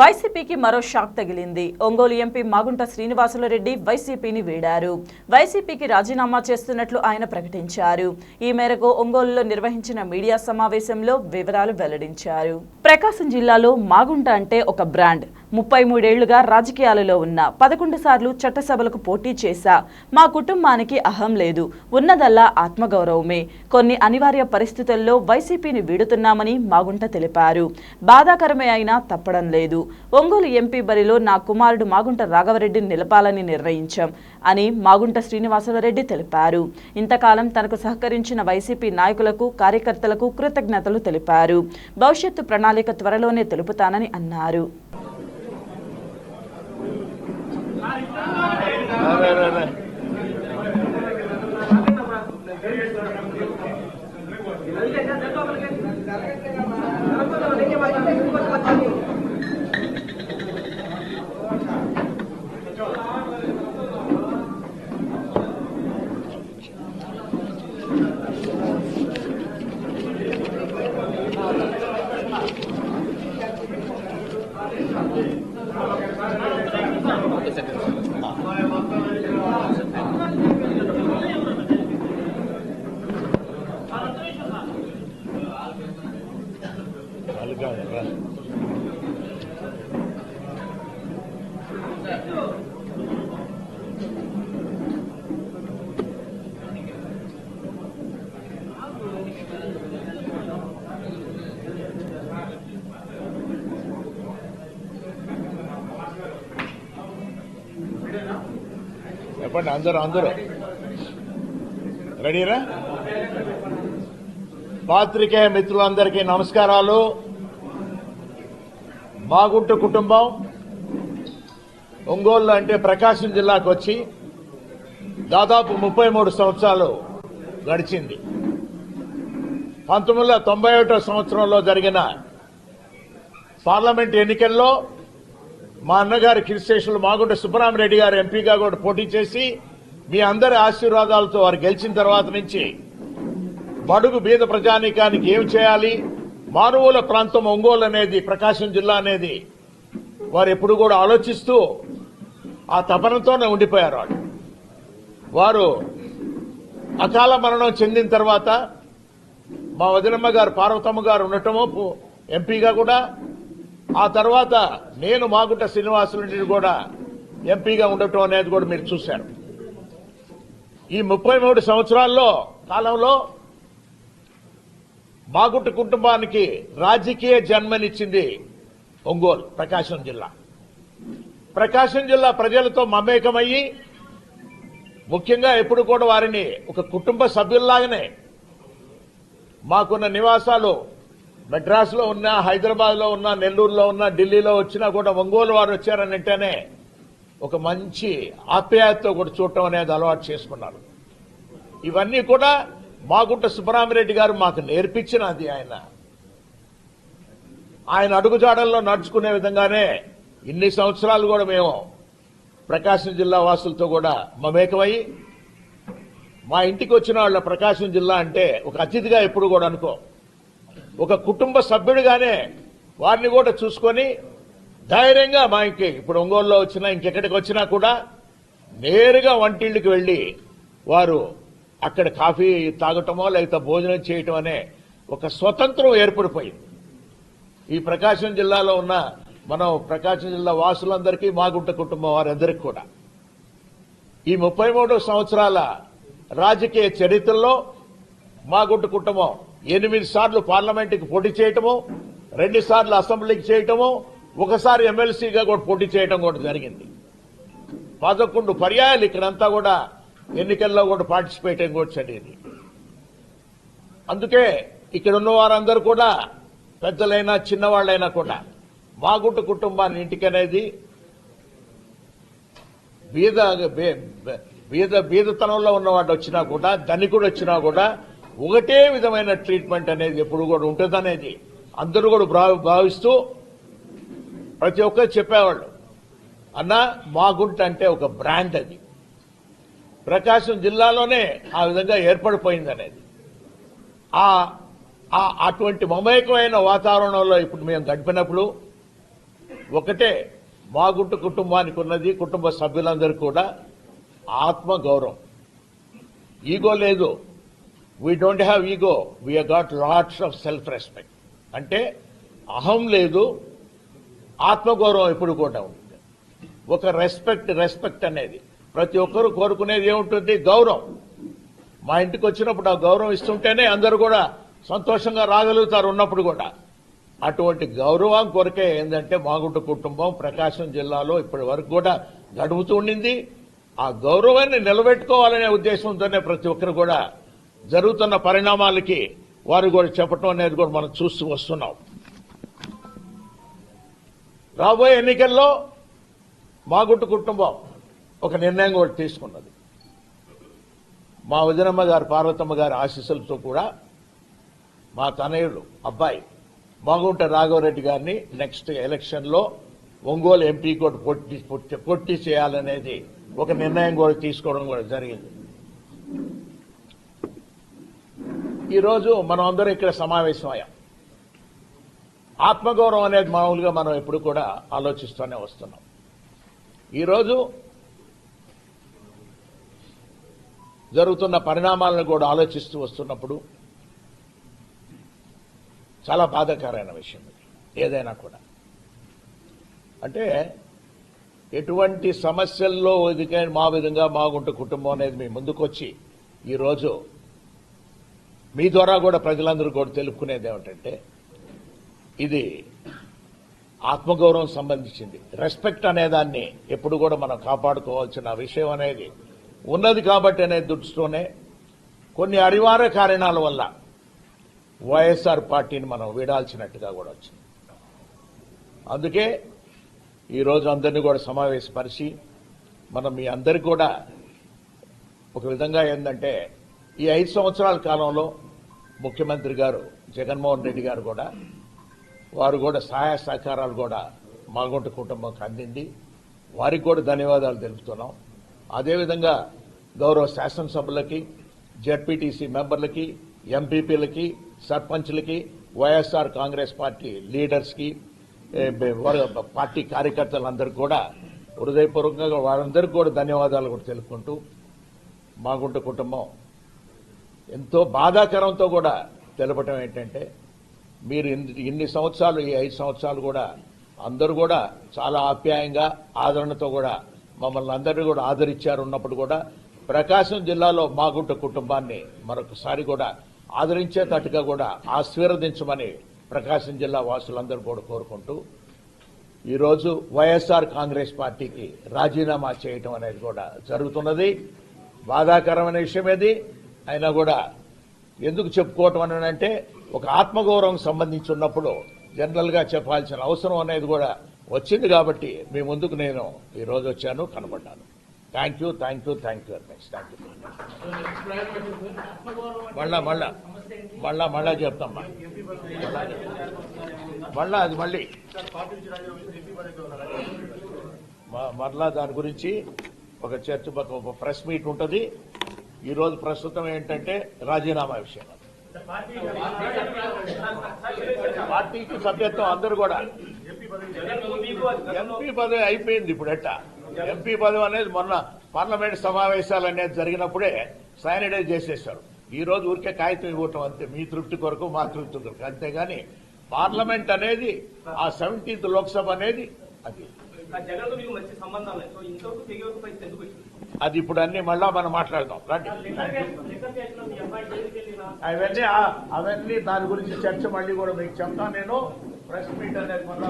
వైసీపీకి మరో షాక్ తగిలింది. ఒంగోలు ఎంపీ మాగుంట శ్రీనివాసులరెడ్డి వైసీపీని వీడారు. వైసీపీకి రాజీనామా చేస్తున్నట్లు ఆయన ప్రకటించారు. ఈ మేరకు ఒంగోలులో నిర్వహించిన మీడియా సమావేశంలో వివరాలు వెల్లడించారు. ప్రకాశం జిల్లాలో మాగుంట అంటే ఒక బ్రాండ్. ముప్పై మూడేళ్ళుగా రాజకీయాలలో ఉన్న పదకొండు సార్లు చట్టసభలకు పోటీ చేశా. మా కుటుంబానికి అహం లేదు. ఉన్నదల్లా ఆత్మగౌరవమే. కొన్ని అనివార్య పరిస్థితుల్లో వైసీపీని వీడుతున్నామని మాగుంట తెలిపారు. బాధాకరమే అయినా తప్పడం లేదు. ఒంగోలు ఎంపీ బరిలో నా కుమారుడు మాగుంట రాఘవరెడ్డిని నిలపాలని నిర్ణయించాం అని మాగుంట శ్రీనివాసరెడ్డి తెలిపారు. ఇంతకాలం తనకు సహకరించిన వైసీపీ నాయకులకు కార్యకర్తలకు కృతజ్ఞతలు తెలిపారు. భవిష్యత్తు ప్రణాళిక త్వరలోనే తెలుపుతానని అన్నారు. Gracias. చెప్పండి అందరూ అందరూ. రెడీరా? పాత్రికేయ మిత్రులందరికీ నమస్కారాలు. మాగుంట కుటుంబం ఒంగోలు అంటే ప్రకాశం జిల్లాకు వచ్చి దాదాపు ముప్పై మూడు సంవత్సరాలు గడిచింది. పంతొమ్మిది వందల తొంభై ఒకటో సంవత్సరంలో జరిగిన పార్లమెంట్ ఎన్నికల్లో మా అన్నగారి కిరిశేషులు మాగుంట సుబ్బరామరెడ్డి గారు ఎంపీగా కూడా పోటీ చేసి మీ అందరి ఆశీర్వాదాలతో వారు గెలిచిన తర్వాత నుంచి బడుగు బీద ప్రజానీకానికి ఏం చేయాలి? మారుమూల ప్రాంతం ఒంగోలు అనేది ప్రకాశం జిల్లా అనేది వారు ఎప్పుడు కూడా ఆలోచిస్తూ ఆ తపనతోనే ఉండిపోయారు వాళ్ళు. వారు అకాల మరణం చెందిన తర్వాత మా వదినమ్మ గారు పార్వతమ్మ గారు ఉండటము ఎంపీగా కూడా ఆ తర్వాత నేను మాగుంట శ్రీనివాసులు కూడా ఎంపీగా ఉండటం అనేది కూడా మీరు చూశారు. ఈ ముప్పై మూడు సంవత్సరాల్లో కాలంలో మాగుట్టు కుటుంబానికి రాజకీయ జన్మనిచ్చింది ఒంగోలు ప్రకాశం జిల్లా. ప్రకాశం జిల్లా ప్రజలతో మమేకమయ్యి ముఖ్యంగా ఎప్పుడు కూడా వారిని ఒక కుటుంబ సభ్యుల్లాగానే మాకున్న నివాసాలు మెడ్రాస్లో ఉన్నా హైదరాబాద్లో ఉన్నా నెల్లూరులో ఉన్నా ఢిల్లీలో వచ్చినా కూడా ఒంగోలు వారు వచ్చారనంటేనే ఒక మంచి ఆప్యాయతతో కూడా చూడటం అనేది అలవాటు చేసుకున్నారు. ఇవన్నీ కూడా మాగుంట సుబ్బరామిరెడ్డి గారు మాకు నేర్పించినది ఆయన. ఆయన అడుగుజాడల్లో నడుచుకునే విధంగానే ఇన్ని సంవత్సరాలు కూడా మేము ప్రకాశం జిల్లా వాసులతో కూడా మమేకమై మా ఇంటికి వచ్చిన వాళ్ళ ప్రకాశం జిల్లా అంటే ఒక అతిథిగా ఎప్పుడు కూడా అనుకో ఒక కుటుంబ సభ్యుడిగానే వారిని కూడా చూసుకొని ధైర్యంగా మా ఇంటి ఇప్పుడు ఒంగోలులో వచ్చినా ఇంకెక్కడికి వచ్చినా కూడా నేరుగా వంటిళ్ళకి వెళ్ళి వారు అక్కడ కాఫీ తాగటమో లేకపోతే భోజనం చేయటం అనే ఒక స్వతంత్రం ఏర్పడిపోయింది. ఈ ప్రకాశం జిల్లాలో ఉన్న మనం ప్రకాశం జిల్లా వాసులందరికీ మాగుంట కుటుంబం వారందరికీ కూడా. ఈ ముప్పై సంవత్సరాల రాజకీయ చరిత్రలో మాగుంట కుటుంబం ఎనిమిది సార్లు పార్లమెంటుకి పోటీ చేయటము రెండు సార్లు అసెంబ్లీకి చేయటము ఒకసారి ఎమ్మెల్సీగా కూడా పోటీ చేయటం కూడా జరిగింది. పదకొండు పర్యాయాలు ఇక్కడంతా కూడా ఎన్నికల్లో కూడా పార్టిసిపేట్ అయ్యి అనేది అందుకే ఇక్కడ ఉన్న వారందరూ కూడా పెద్దలైనా చిన్నవాళ్ళైనా కూడా మాగుంట కుటుంబాన్ని ఇంటికనేది బీద బే- బీద బీదతనంలో ఉన్నవాడు వచ్చినా కూడా ధనికుడు వచ్చినా కూడా ఒకటే విధమైన ట్రీట్మెంట్ అనేది ఎప్పుడు కూడా ఉంటుందనేది అందరూ కూడా భా- భావిస్తూ ప్రతి ఒక్కరు చెప్పేవాళ్ళు. అన్న మాగుంట అంటే ఒక బ్రాండ్ అది. ప్రకాశం జిల్లాలోనే ఆ విధంగా ఏర్పడిపోయింది అనేది ఆ అటువంటి మమేకమైన వాతావరణంలో ఇప్పుడు మేము గడిపినప్పుడు ఒకటే మాగుంటు కుటుంబానికి ఉన్నది కుటుంబ సభ్యులందరూ కూడా ఆత్మ గౌరవం ఈగో లేదు. We don't have ego we got lots of self respect అంటే అహం లేదు ఆత్మగౌరవం ఎప్పుడు కూడా ఉంటుంది ఒక రెస్పెక్ట్ రెస్పెక్ట్ అనేది ప్రతి ఒక్కరూ కోరుకునేది ఏముంటుంది? గౌరవం. మా ఇంటికి వచ్చినప్పుడు ఆ గౌరవం ఇస్తుంటేనే అందరూ కూడా సంతోషంగా రాగలుగుతారు ఉన్నప్పుడు కూడా. అటువంటి గౌరవం కొరకే ఏంటంటే మాగుంట కుటుంబం ప్రకాశం జిల్లాలో ఇప్పటి వరకు కూడా గడుపుతూ ఉండింది. ఆ గౌరవాన్ని నిలబెట్టుకోవాలనే ఉద్దేశంతోనే ప్రతి ఒక్కరు కూడా జరుగుతున్న పరిణామాలకి వారు కూడా చెప్పటం అనేది కూడా మనం చూస్తూ వస్తున్నాం. రాబోయే ఎన్నికల్లో మాగుంట కుటుంబం ఒక నిర్ణయం కూడా తీసుకున్నది. మా వదినమ్మ గారు పార్వతమ్మ గారి ఆశీస్సులతో కూడా మా తనయుడు అబ్బాయి మాగుంట రాఘవరెడ్డి గారిని నెక్స్ట్ ఎలక్షన్లో ఒంగోలు ఎంపీ కూడా పొట్టి పొట్టి పొట్టి చేయాలనేది ఒక నిర్ణయం కూడా తీసుకోవడం కూడా జరిగింది. ఈరోజు మనం అందరం ఇక్కడ సమావేశమయ్యాం. ఆత్మగౌరవం అనేది మామూలుగా మనం ఎప్పుడు కూడా ఆలోచిస్తూనే వస్తున్నాం. ఈరోజు జరుగుతున్న పరిణామాలను కూడా ఆలోచిస్తూ వస్తున్నప్పుడు చాలా బాధాకరమైన విషయం ఇది ఏదైనా కూడా. అంటే ఎటువంటి సమస్యల్లో ఇదికైనా మా విధంగా మాగుంట కుటుంబం అనేది మీ ముందుకొచ్చి ఈరోజు మీ ద్వారా కూడా ప్రజలందరూ కూడా తెలుపుకునేది ఏమిటంటే ఇది ఆత్మగౌరవం సంబంధించింది. రెస్పెక్ట్ అనేదాన్ని ఎప్పుడు కూడా మనం కాపాడుకోవాల్సిన విషయం అనేది ఉన్నది కాబట్టి అనే దృష్టితోనే కొన్ని అనివార్య కారణాల వల్ల వైఎస్ఆర్ పార్టీని మనం వీడాల్సినట్టుగా కూడా వచ్చింది. అందుకే ఈరోజు అందరినీ కూడా సమావేశపరిచి మనం మీ అందరికి కూడా ఒక విధంగా ఏంటంటే ఈ ఐదు సంవత్సరాల కాలంలో ముఖ్యమంత్రి గారు జగన్మోహన్ రెడ్డి గారు కూడా వారు కూడా సహాయ సహకారాలు కూడా మాగుంట కుటుంబంకి అందింది. వారికి కూడా ధన్యవాదాలు తెలుపుతున్నాం. అదేవిధంగా గౌరవ శాసనసభలకి జడ్పీటీసీ మెంబర్లకి ఎంపీపీలకి సర్పంచ్లకి వైఎస్ఆర్ కాంగ్రెస్ పార్టీ లీడర్స్కి పార్టీ కార్యకర్తలందరూ కూడా హృదయపూర్వకంగా వారందరికీ కూడా ధన్యవాదాలు కూడా తెలుపుకుంటూ మాగుంట కుటుంబం ఎంతో బాధాకరంతో కూడా తెలపటం ఏంటంటే మీరు ఇన్ని సంవత్సరాలు ఈ ఐదు సంవత్సరాలు కూడా అందరూ కూడా చాలా ఆప్యాయంగా ఆదరణతో కూడా మమ్మల్ని అందరినీ కూడా ఆదరించారు ఉన్నప్పుడు కూడా ప్రకాశం జిల్లాలో మాగుంట కుటుంబాన్ని మరొకసారి కూడా ఆదరించేటట్టుగా కూడా ఆశీర్వదించమని ప్రకాశం జిల్లా వాసులందరూ కూడా కోరుకుంటూ ఈరోజు వైఎస్ఆర్ కాంగ్రెస్ పార్టీకి రాజీనామా చేయటం అనేది కూడా జరుగుతున్నది. బాధాకరమైన విషయం ఇది అయినా కూడా ఎందుకు చెప్పుకోవటం అని అంటే ఒక ఆత్మగౌరవం సంబంధించి ఉన్నప్పుడు జనరల్గా చెప్పాల్సిన అవసరం అనేది కూడా వచ్చింది కాబట్టి మీ ముందుకు నేను ఈ రోజు వచ్చాను కనబడ్డాను. Thank you thank you thank you very much thank you మళ్ళా మళ్ళా. మళ్ళా మళ్ళా చెప్తామ్మా మళ్ళా. అది మళ్ళీ. మరలా దాని గురించి ఒక చర్చ ఒక ప్రెస్ మీట్ ఉంటుంది. ఈ రోజు ప్రస్తుతం ఏంటంటే రాజీనామా విషయం. పార్టీకి సభ్యత్వం అందరూ కూడా. ఎంపీ పదవి అయిపోయింది ఇప్పుడు ఎట్ట? ఎంపీ పదవి అనేది మొన్న పార్లమెంట్ సమావేశాలు అనేది జరిగినప్పుడే శానిటైజ్ చేసేశారు. ఈ రోజు ఊరికే కాగితం ఇవ్వటం అంతే. మీ తృప్తి కొరకు మా తృప్తి కొరకు. అంతేగాని పార్లమెంట్ అనేది ఆ సెవెంటీన్త్ లోక్సభ అనేది అది. అది ఇప్పుడు అన్ని మళ్ళా మనం మాట్లాడదాం. రండి. అవన్నీ అవన్నీ దాని గురించి చర్చ మళ్ళీ కూడా మీకు చెప్తాను నేను. ప్రెస్ మీట్ అనేది మళ్ళా